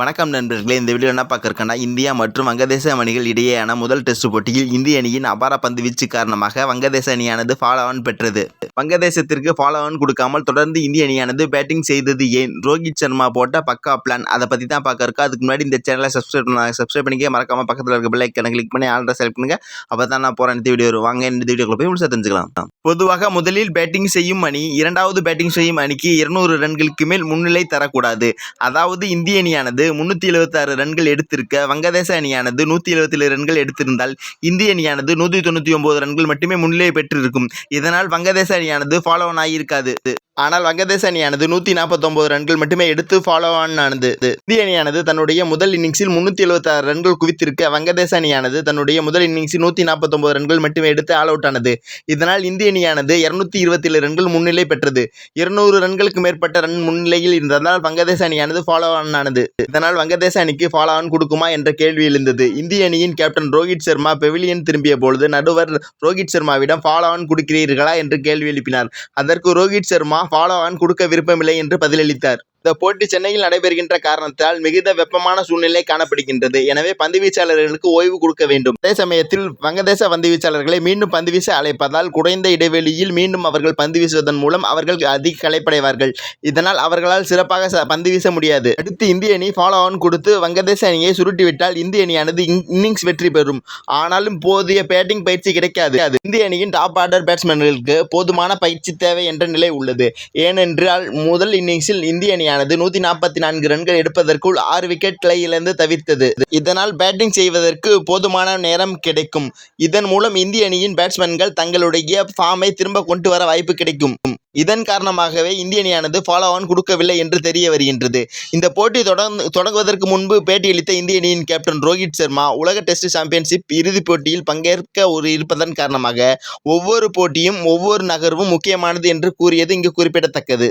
வணக்கம் நண்பர்களே இந்த வீடியோ என்ன பார்க்க இந்தியா மற்றும் வங்கதேச அணிகள் இடையேயான முதல் டெஸ்ட் போட்டியில் இந்திய அணியின் அபார பந்து வீச்சு காரணமாக வங்கதேச அணியானது ஃபாலோ ஆன் பெற்றது. வங்கதேசத்திற்கு ஃபாலோ ஆன் கொடுக்காமல் தொடர்ந்து இந்திய அணியானது பேட்டிங் செய்தது ஏன்? ரோஹித் சர்மா போட்ட பக்கா பிளான் அதை பற்றி தான் பார்க்க அதுக்கு முன்னாடி இந்த சேனலை சப்ஸ்கிரைப் பண்ண சப்ஸ்கிரைப் பண்ணிக்க மறக்காம பக்கத்தில் இருக்க பிள்ளை கணக்கு கிளிக் பண்ணி ஆல்ரெடி செலக்ட் பண்ணுங்க. அப்போ தான் நான் போகிற இந்த வீடியோ வாங்க இந்த வீடியோக்குள்ள போய் முழுசாக தெரிஞ்சுக்கலாம். பொதுவாக முதலில் பேட்டிங் செய்யும் அணி இரண்டாவது பேட்டிங் செய்யும் அணிக்கு இருநூறு ரன்களுக்கு மேல் முன்னிலை தரக்கூடாது. அதாவது இந்திய அணியானது முன்னூற்றி எழுபத்தாறு ரன்கள் எடுத்திருக்க. வங்கதேச அணியானது நூற்றி எழுபத்தேழு ரன்கள் எடுத்திருந்தால் இந்திய அணியானது நூற்றி தொண்ணூற்றி ஒம்பது ரன்கள் மட்டுமே முன்னிலை பெற்றிருக்கும். இதனால் வங்கதேச அணியானது ஃபாலோவன் ஆகியிருக்காது ஆனால் வங்கதேச அணியானது நூற்றி நாற்பத்தொம்பது ரன்கள் மட்டுமே எடுத்து ஃபாலோ ஆன் ஆனது. இந்திய அணியானது தன்னுடைய முதல் இன்னிங்ஸில் முன்னூற்றி எழுபத்தாறு ரன்கள் குவித்திருக்க வங்கதேச அணியானது தன்னுடைய முதல் இன்னிங்ஸில் நூற்றி நாற்பத்தொம்பது ரன்கள் மட்டுமே எடுத்து ஆல் அவுட் ஆனது. இதனால் இந்திய அணியானது இருநூத்தி இருபத்தேழு ரன்கள் முன்னிலை பெற்றது. இருநூறு ரன்களுக்கு மேற்பட்ட ரன் முன்னிலையில் இருந்ததால் வங்கதேச அணியானது ஃபாலோ ஆன் ஆனது. இதனால் வங்கதேச அணிக்கு ஃபாலோ ஆன் கொடுக்குமா என்ற கேள்வி எழுந்தது. இந்திய அணியின் கேப்டன் ரோஹித் சர்மா பெவிலியன் திரும்பிய பொழுது நடுவர் ரோஹித் சர்மாவிடம் ஃபாலோ ஆன் கொடுக்கிறீர்களா என்று கேள்வி எழுப்பினார். அதற்கு ரோஹித் சர்மா ஃபாலோ ஆன் கொடுக்க விருப்பமில்லை என்று பதிலளித்தார். இந்த போட்டி சென்னையில் நடைபெறுகின்ற காரணத்தால் மிகுந்த வெப்பமான சூழ்நிலை காணப்படுகின்றது. எனவே பந்து வீச்சாளர்களுக்கு ஓய்வு கொடுக்க வேண்டும். அதே சமயத்தில் வங்கதேச பந்து வீச்சாளர்களை மீண்டும் பந்து வீச அழைப்பதால் குறைந்த இடைவெளியில் மீண்டும் அவர்கள் பந்து வீசுவதன் மூலம் அவர்கள் அதிக களைப்படைவார்கள். இதனால் அவர்களால் சிறப்பாக ச- பந்து வீச முடியாது. அடுத்து இந்திய அணி ஃபாலோ ஆன் கொடுத்து வங்கதேச அணியை சுருட்டிவிட்டால் இந்திய அணியானது இன்னிங்ஸ் வெற்றி பெறும். ஆனாலும் போதிய பேட்டிங் பயிற்சி கிடைக்காது. அது இந்திய அணியின் டாப் ஆர்டர் பேட்ஸ்மேன்களுக்கு போதுமான பயிற்சி தேவை என்ற நிலை உள்ளது. ஏனென்றால் முதல் இன்னிங்ஸில் இந்திய அணியானது நூத்தி நாற்பத்தி நான்கு ரன்கள் எடுப்பதற்குள் ஆறு விக்கெட்களை இழந்து தவிர்த்தது. இதனால் பேட்டிங் செய்வதற்கு போதுமான நேரம் கிடைக்கும். இதன் மூலம் இந்திய அணியின் பேட்ஸ்மேன்கள் தங்களுடைய ஃபார்மை திரும்ப கொண்டு வர வாய்ப்பு கிடைக்கும். இதன் காரணமாகவே இந்திய அணியானது ஃபாலோ ஆன் கொடுக்கவில்லை என்று தெரிய வருகின்றது. இந்த போட்டி தொடர்ந்து தொடங்குவதற்கு முன்பு பேட்டியளித்த இந்திய அணியின் கேப்டன் ரோஹித் சர்மா உலக டெஸ்ட் சாம்பியன்ஷிப் இறுதிப் போட்டியில் பங்கேற்க ஒரு இருப்பதன் காரணமாக ஒவ்வொரு போட்டியும் ஒவ்வொரு நகர்வும் முக்கியமானது என்று கூறியது இங்கு குறிப்பிடத்தக்கது.